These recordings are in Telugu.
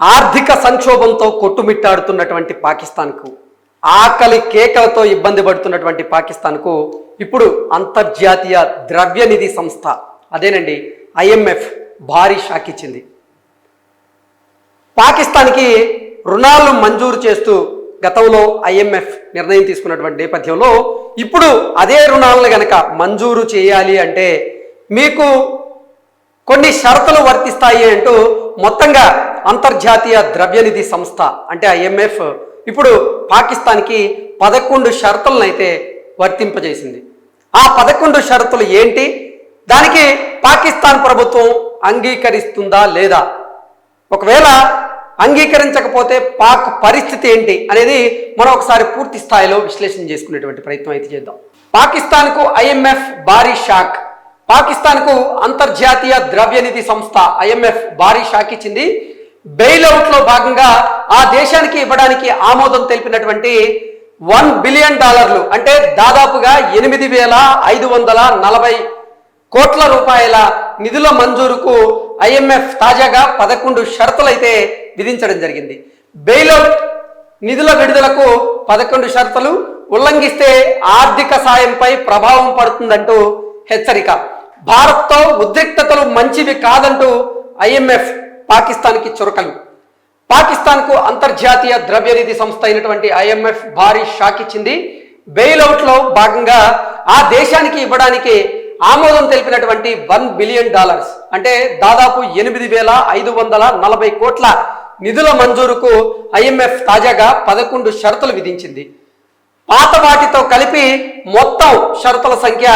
ఆర్థిక సంక్షోభంతో కొట్టుమిట్టాడుతున్నటువంటి పాకిస్తాన్కు ఆకలి కేకలతో ఇబ్బంది పడుతున్నటువంటి పాకిస్తాన్కు ఇప్పుడు అంతర్జాతీయ ద్రవ్యనిధి సంస్థ అదేనండి ఐఎంఎఫ్ భారీ షాక్ ఇచ్చింది పాకిస్తాన్కి రుణాలు మంజూరు చేస్తూ గతంలో ఐఎంఎఫ్ నిర్ణయం తీసుకున్నటువంటి నేపథ్యంలో ఇప్పుడు అదే రుణాలను గనక మంజూరు చేయాలి అంటే మీకు కొన్ని షరతులు వర్తిస్తాయి అంటూ మొత్తంగా అంతర్జాతీయ ద్రవ్యనిధి సంస్థ అంటే ఐఎంఎఫ్ ఇప్పుడు పాకిస్తాన్కి పదకొండు షరతులను అయితే వర్తింపజేసింది. ఆ పదకొండు షరతులు ఏంటి? దానికి పాకిస్తాన్ ప్రభుత్వం అంగీకరిస్తుందా లేదా? ఒకవేళ అంగీకరించకపోతే పాక్ పరిస్థితి ఏంటి అనేది మనం ఒకసారి పూర్తి స్థాయిలో విశ్లేషణ చేసుకునేటువంటి ప్రయత్నం అయితే చేద్దాం. పాకిస్తాన్కు ఐఎంఎఫ్ భారీ షాక్. పాకిస్తాన్కు అంతర్జాతీయ ద్రవ్యనిధి సంస్థ ఐఎంఎఫ్ భారీ షాక్ ఇచ్చింది. బెయిల్అవుట్లో భాగంగా ఆ దేశానికి ఇవ్వడానికి ఆమోదం తెలిపినటువంటి వన్ బిలియన్ డాలర్లు అంటే దాదాపుగా ఎనిమిది వేల ఐదు వందల నలభై కోట్ల రూపాయల నిధుల మంజూరుకు ఐఎంఎఫ్ తాజాగా పదకొండు షరతులైతే విధించడం జరిగింది. బెయిలౌట్ నిధుల విడుదలకు పదకొండు షరతులు ఉల్లంఘిస్తే ఆర్థిక సాయంపై ప్రభావం పడుతుందంటూ హెచ్చరిక. భారత్తో ఉద్రిక్తతలు మంచివి కాదంటూ ఐఎంఎఫ్ పాకిస్తాన్కి చురకలు. పాకిస్తాన్కు అంతర్జాతీయ ద్రవ్యనిధి సంస్థ అయినటువంటి ఐఎంఎఫ్ భారీ షాక్ ఇచ్చింది. బెయిల్అవుట్లో భాగంగా ఆ దేశానికి ఇవ్వడానికి ఆమోదం తెలిపినటువంటి వన్ బిలియన్ డాలర్స్ అంటే దాదాపు ఎనిమిది వేల ఐదు వందల నలభై కోట్ల నిధుల మంజూరుకు ఐఎంఎఫ్ తాజాగా పదకొండు షరతులు విధించింది. పాత వాటితో కలిపి మొత్తం షరతుల సంఖ్య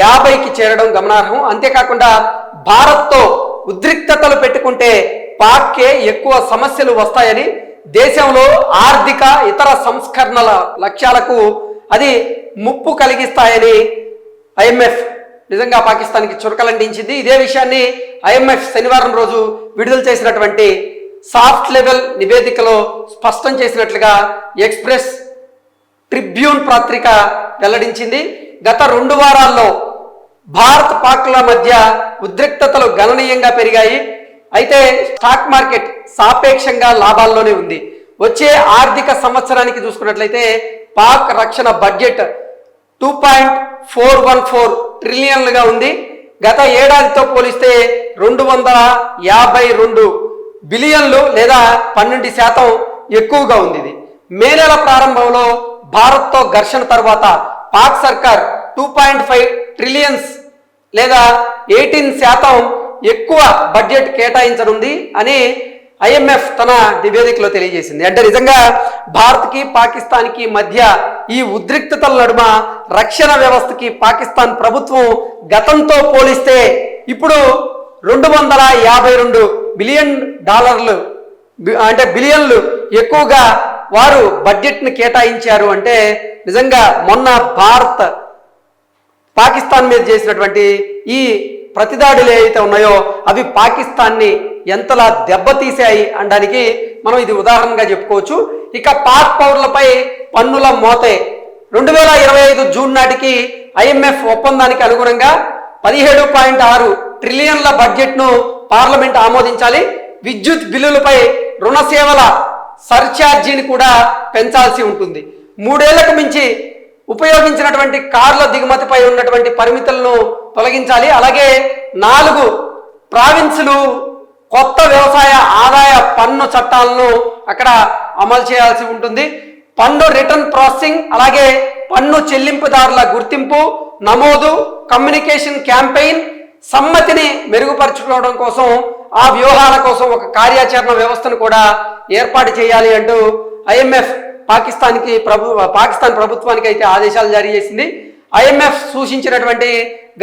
యాభైకి చేరడం గమనార్హం. అంతేకాకుండా భారత్తో ఉద్రిక్తతలు పెట్టుకుంటే పాక్కే ఎక్కువ సమస్యలు వస్తాయని దేశంలో ఆర్థిక ఇతర సంస్కరణల లక్ష్యాలకు అది ముప్పు కలిగిస్తాయని ఐఎంఎఫ్ నిజంగా పాకిస్తాన్కి చురకలంటించింది. ఇదే విషయాన్ని ఐఎంఎఫ్ శనివారం రోజు విడుదల చేసినటువంటి సాఫ్ట్ లెవెల్ నివేదికలో స్పష్టం చేసినట్లుగా ఎక్స్ప్రెస్ ట్రిబ్యూన్ పత్రిక వెల్లడించింది. గత రెండు వారాల్లో భారత్ పాక్ల మధ్య ఉద్రిక్తతలు గణనీయంగా పెరిగాయి. అయితే స్టాక్ మార్కెట్ సాపేక్షంగా లాభాల్లోనే ఉంది. వచ్చే ఆర్థిక సంవత్సరానికి చూసుకున్నట్లయితే పాక్ రక్షణ budget two point four one four ట్రిలియన్లుగా ఉంది. గత ఏడాదితో పోలిస్తే రెండు వందల యాభై రెండు బిలియన్లు లేదా పన్నెండు శాతం ఎక్కువగా ఉంది ఇది. మే నెల ప్రారంభంలో భారత్తో ఘర్షణ తర్వాత పాక్ సర్కార్ టూ పాయింట్ ఫైవ్ ట్రిలియన్స్ లేదా ఎయిటీన్ శాతం ఎక్కువ బడ్జెట్ కేటాయించనుంది అని ఐఎంఎఫ్ తన నివేదికలో తెలియజేసింది. అంటే నిజంగా భారత్కి పాకిస్తాన్కి మధ్య ఈ ఉద్రిక్తతల నడుమ రక్షణ వ్యవస్థకి పాకిస్తాన్ ప్రభుత్వం గతంతో పోలిస్తే ఇప్పుడు రెండు వందల యాభై రెండు బిలియన్ డాలర్లు అంటే బిలియన్లు ఎక్కువగా వారు బడ్జెట్ని కేటాయించారు అంటే నిజంగా మొన్న భారత్ పాకిస్తాన్ మీద చేసినటువంటి ఈ ప్రతిదాడులు ఏవైతే ఉన్నాయో అవి పాకిస్తాన్ని ఎంతలా దెబ్బతీశాయి అనడానికి మనం ఇది ఉదాహరణగా చెప్పుకోవచ్చు. ఇక పాక్ పౌరులపై పన్నుల మోతే రెండు వేల ఇరవై ఐదు జూన్ నాటికి ఐఎంఎఫ్ ఒప్పందానికి అనుగుణంగా పదిహేడు పాయింట్ ఆరు ట్రిలియన్ల బడ్జెట్ను పార్లమెంట్ ఆమోదించాలి. విద్యుత్ బిల్లులపై రుణ సేవల సర్ఛార్జీని కూడా పెంచాల్సి ఉంటుంది. మూడేళ్ళకు మించి ఉపయోగించినటువంటి కార్ల దిగుమతిపై ఉన్నటువంటి పరిమితులను తొలగించాలి. అలాగే నాలుగు ప్రావిన్సులు కొత్త వ్యవసాయ ఆదాయ పన్ను చట్టాలను అక్కడ అమలు చేయాల్సి ఉంటుంది. పన్ను రిటర్న్ ప్రాసెసింగ్ అలాగే పన్ను చెల్లింపుదారుల గుర్తింపు నమోదు కమ్యూనికేషన్ క్యాంపెయిన్ సమ్మతిని మెరుగుపరచుకోవడం కోసం ఆ వ్యూహాల కోసం ఒక కార్యాచరణ వ్యవస్థను కూడా ఏర్పాటు చేయాలి అంటూ ఐఎంఎఫ్ పాకిస్తాన్కి ప్రభు పాకిస్తాన్ ప్రభుత్వానికి అయితే ఆదేశాలు జారీ చేసింది. ఐఎంఎఫ్ సూచించినటువంటి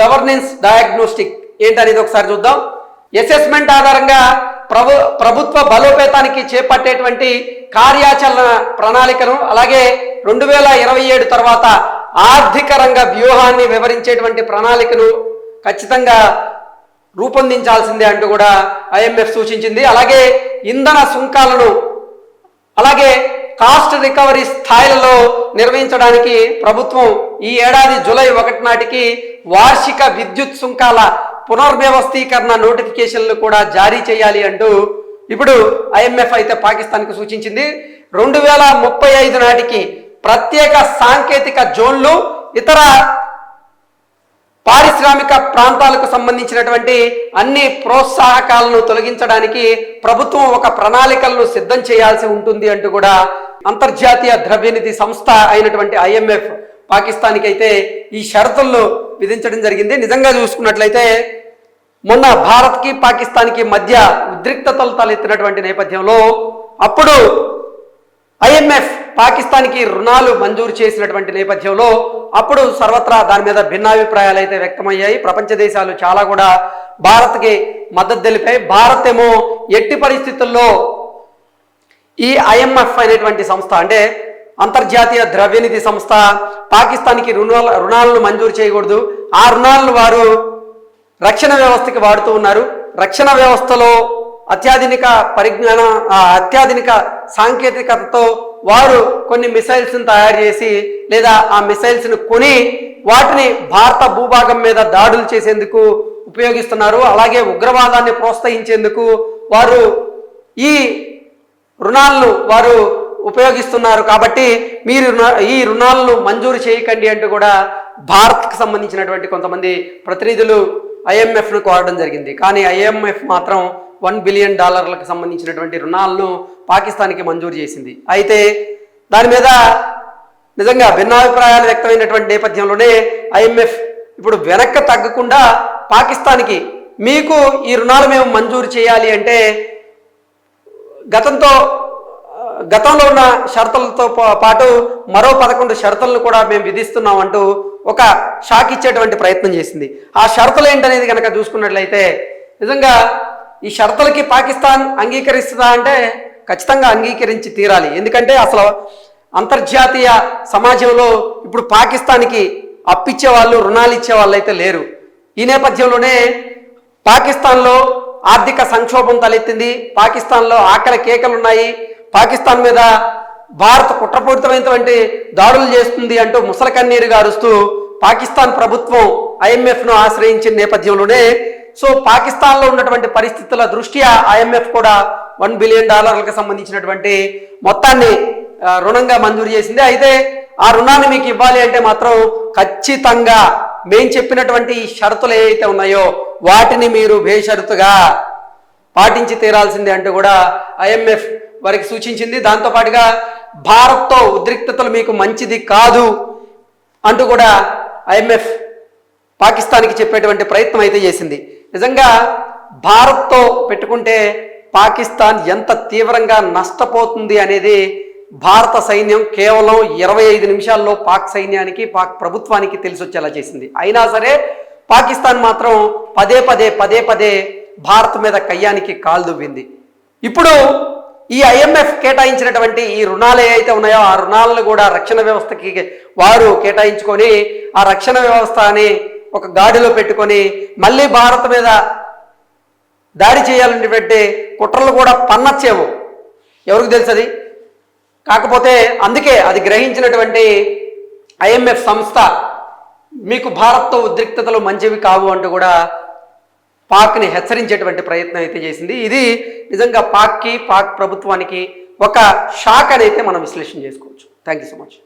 గవర్నెన్స్ డయాగ్నోస్టిక్ ఏంటనేది ఒకసారి చూద్దాం. అసెస్మెంట్ ఆధారంగా ప్రభు ప్రభుత్వ బలోపేతానికి చేపట్టేటువంటి కార్యాచరణ ప్రణాళికను అలాగే రెండు వేల ఇరవై ఏడు తర్వాత ఆర్థిక రంగ వ్యూహాన్ని వివరించేటువంటి ప్రణాళికను ఖచ్చితంగా రూపొందించాల్సిందే అంటూ కూడా ఐఎంఎఫ్ సూచించింది. అలాగే ఇంధన సుంకాలను అలాగే కాస్ట్ రికవరీ స్థాయిలలో నిర్వహించడానికి ప్రభుత్వం ఈ ఏడాది జూలై ఒకటి నాటికి వార్షిక విద్యుత్ సుంకాల పునర్వ్యవస్థీకరణ నోటిఫికేషన్లు కూడా జారీ చేయాలి అంటూ ఇప్పుడు ఐఎంఎఫ్ అయితే పాకిస్తాన్కు సూచించింది. రెండు వేల ముప్పై ఐదు నాటికి ప్రత్యేక సాంకేతిక జోన్లు ఇతర పారిశ్రామిక ప్రాంతాలకు సంబంధించినటువంటి అన్ని ప్రోత్సాహకాలను తొలగించడానికి ప్రభుత్వం ఒక ప్రణాళికలను సిద్ధం చేయాల్సి ఉంటుంది అంటూ కూడా అంతర్జాతీయ ద్రవ్యనిధి సంస్థ అయినటువంటి ఐఎంఎఫ్ పాకిస్తాన్కి అయితే ఈ షరతులను విధించడం జరిగింది. నిజంగా చూసుకున్నట్లయితే మొన్న భారత్కి పాకిస్తాన్కి మధ్య ఉద్రిక్తతలు తలెత్తినటువంటి నేపథ్యంలో అప్పుడు ఐఎంఎఫ్ పాకిస్తాన్కి రుణాలు మంజూరు చేసినటువంటి నేపథ్యంలో అప్పుడు సర్వత్రా దాని మీద భిన్నాభిప్రాయాలు అయితే వ్యక్తమయ్యాయి. ప్రపంచ దేశాలు చాలా కూడా భారత్కి మద్దతు తెలిపాయి. భారత్ ఏమో ఎట్టి పరిస్థితుల్లో ఈ ఐఎంఎఫ్ అనేటువంటి సంస్థ అంటే అంతర్జాతీయ ద్రవ్యనిధి సంస్థ పాకిస్తాన్కి రుణాల రుణాలను మంజూరు చేయకూడదు. ఆ రుణాలను వారు రక్షణ వ్యవస్థకి వాడుతూ ఉన్నారు. రక్షణ వ్యవస్థలో అత్యాధునిక పరిజ్ఞాన అత్యాధునిక సాంకేతికతతో వారు కొన్ని మిసైల్స్ను తయారు చేసి లేదా ఆ మిసైల్స్ను కొని వాటిని భారత భూభాగం మీద దాడులు చేసేందుకు ఉపయోగిస్తున్నారు. అలాగే ఉగ్రవాదాన్ని ప్రోత్సహించేందుకు వారు ఈ రుణాలను వారు ఉపయోగిస్తున్నారు. కాబట్టి మీరు ఈ రుణాలను మంజూరు చేయకండి అంటూ కూడా భారత్కి సంబంధించినటువంటి కొంతమంది ప్రతినిధులు ఐఎంఎఫ్ను కోరడం జరిగింది. కానీ ఐఎంఎఫ్ మాత్రం వన్ బిలియన్ డాలర్లకు సంబంధించినటువంటి రుణాలను పాకిస్తాన్కి మంజూరు చేసింది. అయితే దాని మీద నిజంగా భిన్నాభిప్రాయాలు వ్యక్తమైనటువంటి నేపథ్యంలోనే ఐఎంఎఫ్ ఇప్పుడు వెనక్కి తగ్గకుండా పాకిస్తాన్కి మీకు ఈ రుణాలు మేము మంజూరు చేయాలి అంటే గతంతో గతంలో ఉన్న షరతులతో పాటు మరో పదకొండు షరతులను కూడా మేము విధిస్తున్నాం అంటూ ఒక షాక్ ఇచ్చేటువంటి ప్రయత్నం చేసింది. ఆ షరతులు ఏంటనేది కనుక చూసుకున్నట్లయితే నిజంగా ఈ షరతులకి పాకిస్తాన్ అంగీకరిస్తుందా అంటే ఖచ్చితంగా అంగీకరించి తీరాలి. ఎందుకంటే అసలు అంతర్జాతీయ సమాజంలో ఇప్పుడు పాకిస్తాన్కి అప్పిచ్చే వాళ్ళు రుణాలు ఇచ్చే వాళ్ళు అయితే లేరు. ఈ నేపథ్యంలోనే పాకిస్తాన్లో ఆర్థిక సంక్షోభం తలెత్తింది. పాకిస్తాన్లో ఆకలి కేకలు ఉన్నాయి పాకిస్తాన్ మీద భారత్ కుట్రపూరితమైనటువంటి దాడులు చేస్తుంది అంటూ ముసలకన్నీరుగా అరుస్తూ పాకిస్తాన్ ప్రభుత్వం ఐఎంఎఫ్ను ఆశ్రయించిన నేపథ్యంలోనే సో పాకిస్తాన్లో ఉన్నటువంటి పరిస్థితుల దృష్ట్యా ఐఎంఎఫ్ కూడా వన్ బిలియన్ డాలర్లకు సంబంధించినటువంటి మొత్తాన్ని రుణంగా మంజూరు చేసింది. అయితే ఆ రుణాన్ని మీకు ఇవ్వాలి అంటే మాత్రం ఖచ్చితంగా మేం చెప్పినటువంటి ఈ షరతులు ఏవైతే ఉన్నాయో వాటిని మీరు బేషరతుగా పాటించి తీరాల్సిందే అంటూ కూడా ఐఎంఎఫ్ వారికి సూచించింది. దాంతోపాటుగా భారత్తో ఉద్రిక్తతలు మీకు మంచిది కాదు అంటూ కూడా ఐఎంఎఫ్ పాకిస్తాన్కి చెప్పేటువంటి ప్రయత్నం అయితే చేసింది. నిజంగా భారత్తో పెట్టుకుంటే పాకిస్తాన్ ఎంత తీవ్రంగా నష్టపోతుంది అనేది భారత సైన్యం కేవలం ఇరవై ఐదు నిమిషాల్లో పాక్ సైన్యానికి పాక్ ప్రభుత్వానికి తెలిసి వచ్చేలా చేసింది. అయినా సరే పాకిస్తాన్ మాత్రం పదే పదే పదే పదే భారత్ మీద కయ్యానికి కాలు దువ్వింది. ఇప్పుడు ఈ ఐఎంఎఫ్ కేటాయించినటువంటి ఈ రుణాలు ఏవైతే ఉన్నాయో ఆ రుణాలను కూడా రక్షణ వ్యవస్థకి వారు కేటాయించుకొని ఆ రక్షణ వ్యవస్థ అని ఒక గాడిలో పెట్టుకొని మళ్ళీ భారత్ మీద దాడి చేయాలనేటువంటి కుట్రలు కూడా పన్నచ్చేవు. ఎవరికి తెలుసది? కాకపోతే అందుకే అది గ్రహించినటువంటి ఐఎంఎఫ్ సంస్థ మీకు భారత్తో ఉద్రిక్తతలు మంచివి కావు అంటూ కూడా పాక్ని హెచ్చరించేటువంటి ప్రయత్నం అయితే చేసింది. ఇది నిజంగా పాక్కి పాక్ ప్రభుత్వానికి ఒక షాక్ అనైతే మనం విశ్లేషణ చేసుకోవచ్చు. Thank you so much.